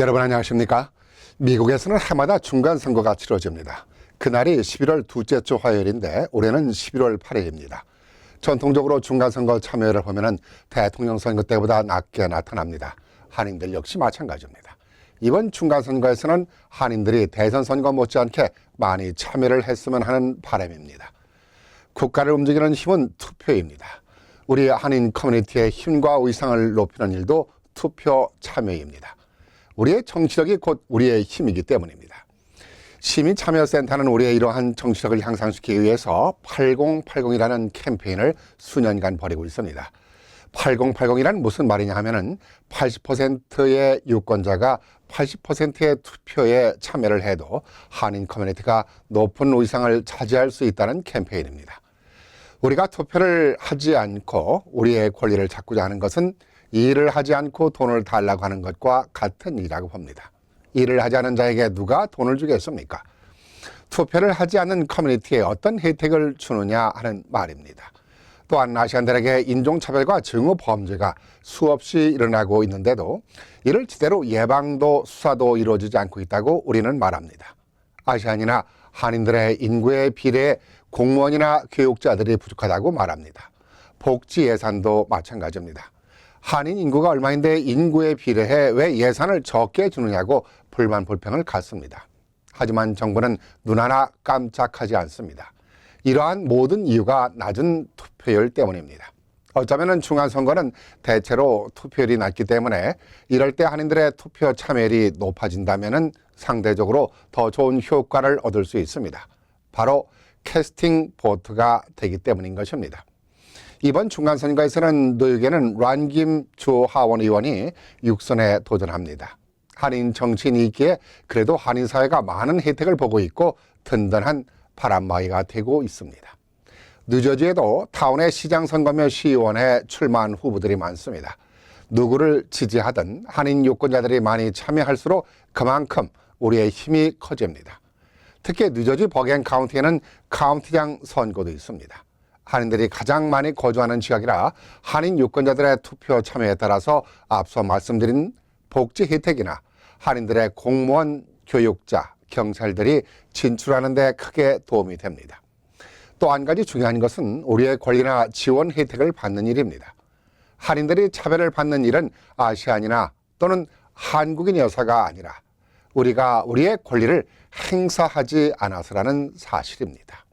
여러분 안녕하십니까? 미국에서는 해마다 중간선거가 치러집니다. 그날이 11월 둘째 주 화요일인데 올해는 11월 8일입니다. 전통적으로 중간선거 참여율을 보면 대통령 선거 때보다 낮게 나타납니다. 한인들 역시 마찬가지입니다. 이번 중간선거에서는 한인들이 대선 선거 못지않게 많이 참여를 했으면 하는 바람입니다. 국가를 움직이는 힘은 투표입니다. 우리 한인 커뮤니티의 힘과 의상을 높이는 일도 투표 참여입니다. 우리의 정치력이 곧 우리의 힘이기 때문입니다. 시민참여센터는 우리의 이러한 정치력을 향상시키기 위해서 8080이라는 캠페인을 수년간 벌이고 있습니다. 8080이란 무슨 말이냐 하면은 80%의 유권자가 80%의 투표에 참여를 해도 한인 커뮤니티가 높은 의상을 차지할 수 있다는 캠페인입니다. 우리가 투표를 하지 않고 우리의 권리를 찾고자 하는 것은 일을 하지 않고 돈을 달라고 하는 것과 같은 일이라고 봅니다. 일을 하지 않은 자에게 누가 돈을 주겠습니까? 투표를 하지 않는 커뮤니티에 어떤 혜택을 주느냐 하는 말입니다. 또한 아시안들에게 인종차별과 증오 범죄가 수없이 일어나고 있는데도 이를 제대로 예방도 수사도 이루어지지 않고 있다고 우리는 말합니다. 아시안이나 한인들의 인구의 비례에 공무원이나 교육자들이 부족하다고 말합니다. 복지 예산도 마찬가지입니다. 한인 인구가 얼마인데 인구에 비례해 왜 예산을 적게 주느냐고 불만 불평을 갖습니다. 하지만 정부는 눈 하나 깜짝하지 않습니다. 이러한 모든 이유가 낮은 투표율 때문입니다. 어쩌면 중간선거는 대체로 투표율이 낮기 때문에 이럴 때 한인들의 투표 참여율이 높아진다면 상대적으로 더 좋은 효과를 얻을 수 있습니다. 바로 캐스팅 보트가 되기 때문인 것입니다. 이번 중간선거에서는 노역에는 란김 주 하원 의원이 육선에 도전합니다. 한인 정치인이 있기에 그래도 한인 사회가 많은 혜택을 보고 있고 든든한 바람막이가 되고 있습니다. 뉴저지에도 타운의 시장 선거며 시의원에 출마한 후보들이 많습니다. 누구를 지지하든 한인 유권자들이 많이 참여할수록 그만큼 우리의 힘이 커집니다. 특히 뉴저지 버겐 카운티에는 카운티장 선거도 있습니다. 한인들이 가장 많이 거주하는 지역이라 한인 유권자들의 투표 참여에 따라서 앞서 말씀드린 복지 혜택이나 한인들의 공무원, 교육자, 경찰들이 진출하는 데 크게 도움이 됩니다. 또 한 가지 중요한 것은 우리의 권리나 지원 혜택을 받는 일입니다. 한인들이 차별을 받는 일은 아시안이나 또는 한국인이어서가 아니라 우리가 우리의 권리를 행사하지 않아서라는 사실입니다.